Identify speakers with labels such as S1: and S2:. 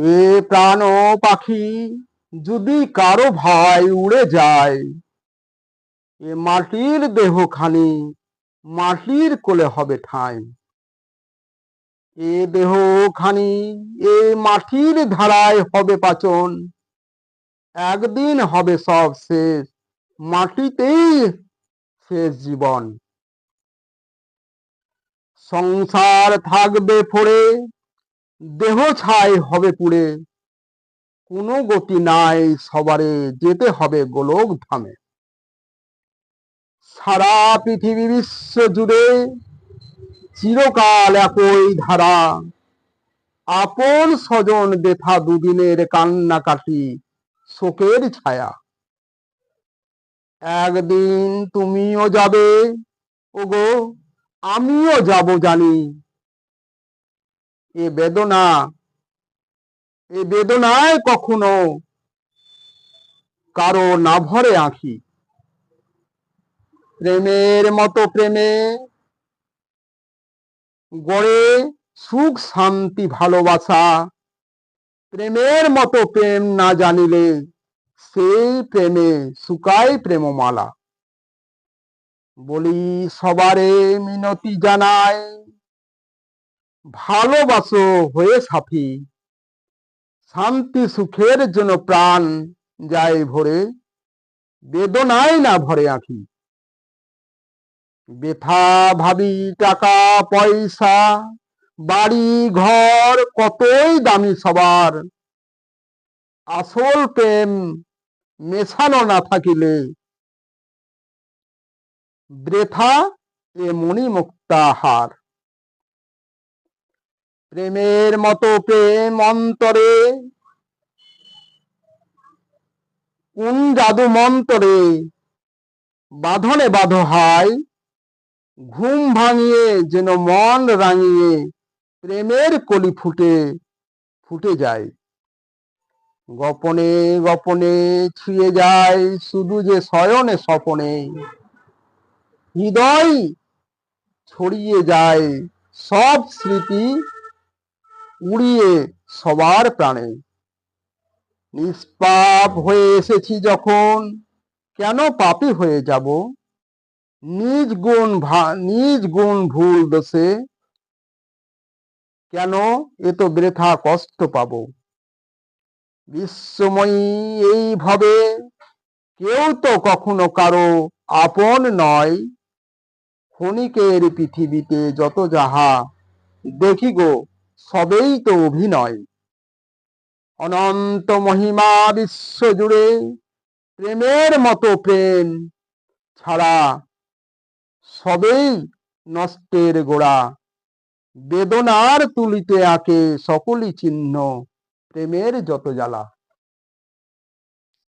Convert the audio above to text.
S1: এ প্রাণ পাখি, যদি কারও ভাই উড়ে যায়, এ মাটির দেহখানি মাটির কোলে হবে ঠাঁই। এ দেহখানি এ মাটির ধারায় হবে পাচন, একদিন হবে সব শেষ, মাটিতেই শেষ জীবন। সংসার থাকবে পড়ে দেহ ছাই হবে পুড়ে। কোনো গতি নাই সবারে, যেতে হবে গোলক ধামে। সারা পৃথিবী বিশ্ব জুড়ে চিরকাল একই ধারা। আপন স্বজন বেথা দুদিনের কান্নাকাটি, শোকের ছায়া। একদিন তুমিও যাবে, ওগো, আমিও যাব জানি। এ বেদনা, এ বেদনায় কখনো কারও না ভরে আঁখি। প্রেমের মতো প্রেমে গড়ে সুখ, শান্তি, ভালোবাসা। প্রেমের মতো প্রেম না জানিলে সেই প্রেমে শুকায় প্রেমমালা। বলি সবারে মিনতি জানায় ভালোবাসো হয়ে সাফি শান্তি সুখের জন্য প্রাণ যায় ভরে, বেদনায় না ভরে আঁখি। বেথা ভাবি টাকা, পয়সা, বাড়ি, ঘর, কতই দামি সবার। আসল প্রেম মেশানো না থাকিলে, বৃথা এ মণি মুক্তাহার। প্রেমের মতো প্রেম অন্তরে। কোন জাদু মন্তরে বাঁধনে বাঁধ হয় ঘুম ভাঙিয়ে যেন মন রাঙিয়ে প্রেমের কলি ফুটে ফুটে যায়। গোপনে গোপনে ছুঁয়ে যায় শুধু যে শয়নে স্বপনে। হৃদয় ছড়িয়ে যায় সব স্মৃতি উড়িয়ে সবার প্রাণে। নিষ্পাপ হয়ে এসেছি যখন, কেন পাপি হয়ে যাব? নিজ গুণ নিজ গুণ ভুল দোষে, কেন এ তো বৃথা কষ্ট পাবো? বিশ্বময়ী এইভাবে কেউ তো কখনো কারও আপন নয়। ক্ষণিকের পৃথিবীতে যত যাহা দেখি গো সবেই তো অভিনয়। অনন্ত মহিমা বিশ্ব জুড়ে প্রেমের মতো প্রেম ছাড়া সবেই নষ্টের গোড়া। বেদনার তুলিতে আঁকে সকলই চিহ্ন প্রেমের যত জ্বালা।